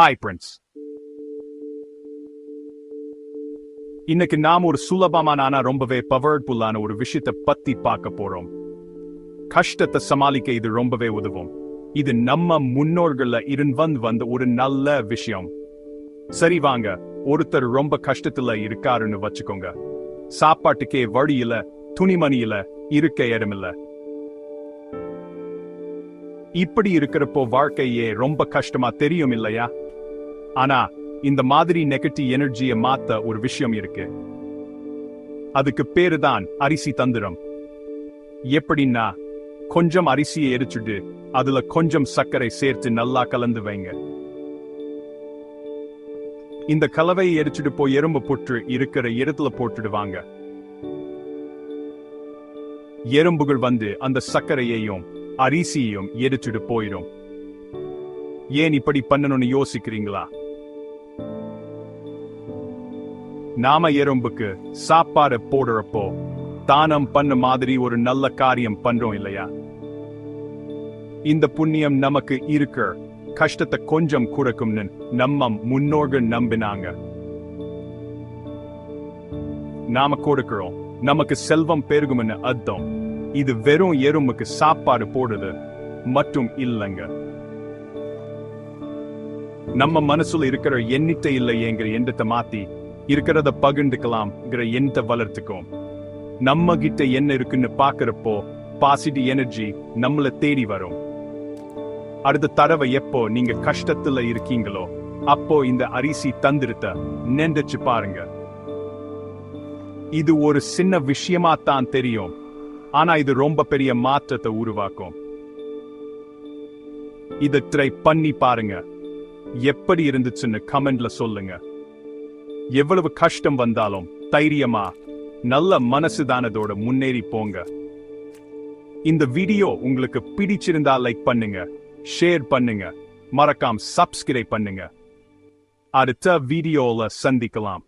Hi Prince இன்னைக்கு நாம் ஒரு சுலபமான ஆனா ரொம்பவே பவர்ஃபுல்லான ஒரு விஷயத்தை பத்தி பார்க்க போறோம். கஷ்டத்தை சமாளிக்க இது ரொம்பவே உதவும். இது நம்ம முன்னோர்கள்ல இருந்து வந்த ஒரு நல்ல விஷயம். சரி வாங்க. ஒருத்தர் ரொம்ப கஷ்டத்துல இருக்காருன்னு வச்சுக்கோங்க. சாப்பாட்டுக்கே வழியில துணிமணியில இருக்க இடமில்ல. இப்படி இருக்கிறப்போ வாழ்க்கையே ரொம்ப கஷ்டமா தெரியும் இல்லையா? ஆனா இந்த மாதிரி நெகட்டிவ் எனர்ஜியை மாத்த ஒரு விஷயம் இருக்கு. அதுக்கு பேரு தான் அரிசி தந்திரம். எப்படின்னா கொஞ்சம் அரிசியை எரிச்சுட்டு அதுல கொஞ்சம் சர்க்கரை சேர்த்து நல்லா கலந்து வைங்க. இந்த கலவையை எரிச்சுட்டு போய் எறும்பு புற்று இருக்கிற இடத்துல போட்டுடுவாங்க. எறும்புகள் வந்து அந்த சர்க்கரையையும் அரிசியையும் எரிச்சுட்டு போயிடும். ஏன் இப்படி பண்ணணும்னு யோசிக்கிறீங்களா? நாம எறும்புக்கு சாப்பாடு போடுறப்போ தானம் பண்ண மாதிரி ஒரு நல்ல காரியம் பண்றோம் இல்லையா? இந்த புண்ணியம் நமக்கு இருக்க கஷ்டத்தை கொஞ்சம் குறைக்கும்னு நம்ம முன்னோர்கள் நம்பினாங்க. நாம கொடுக்கிறோம். நமக்கு செல்வம் பெருகும்னு அர்த்தம். இது வெறும் எறும்புக்கு சாப்பாடு போடுது மட்டும் இல்லைங்க. நம்ம மனசுல இருக்கிற எண்ணிக்கை என்கிற எண்ணத்தை மாத்தி இருக்கிறத பகிர்ந்துக்கலாம்ங்கிற எண்ணத்தை வளர்த்துக்கும். நம்ம கிட்ட என்ன இருக்குன்னு பாக்குறப்போ பாசிட்டிவ் எனர்ஜி நம்மள தேடி வரும். அடுத்த தடவை எப்போ நீங்க கஷ்டத்துல இருக்கீங்களோ அப்போ இந்த அரிசி தந்திரத்தை நினைச்சு பாருங்க. இது ஒரு சின்ன விஷயமா தான் தெரியும். ஆனா இது ரொம்ப பெரிய மாற்றத்தை உருவாக்கும். இதை ட்ரை பண்ணி பாருங்க. எப்படி இருந்துச்சுன்னு கமெண்ட்ல சொல்லுங்க. எவ்வளவு கஷ்டம் வந்தாலும் தைரியமா நல்ல மனசுதானதோட முன்னேறி போங்க. இந்த வீடியோ உங்களுக்கு பிடிச்சிருந்தா லைக் பண்ணுங்க ஷேர் பண்ணுங்க மறக்காம சப்ஸ்கிரைப் பண்ணுங்க. அடுத்த வீடியோல சந்திக்கலாம்.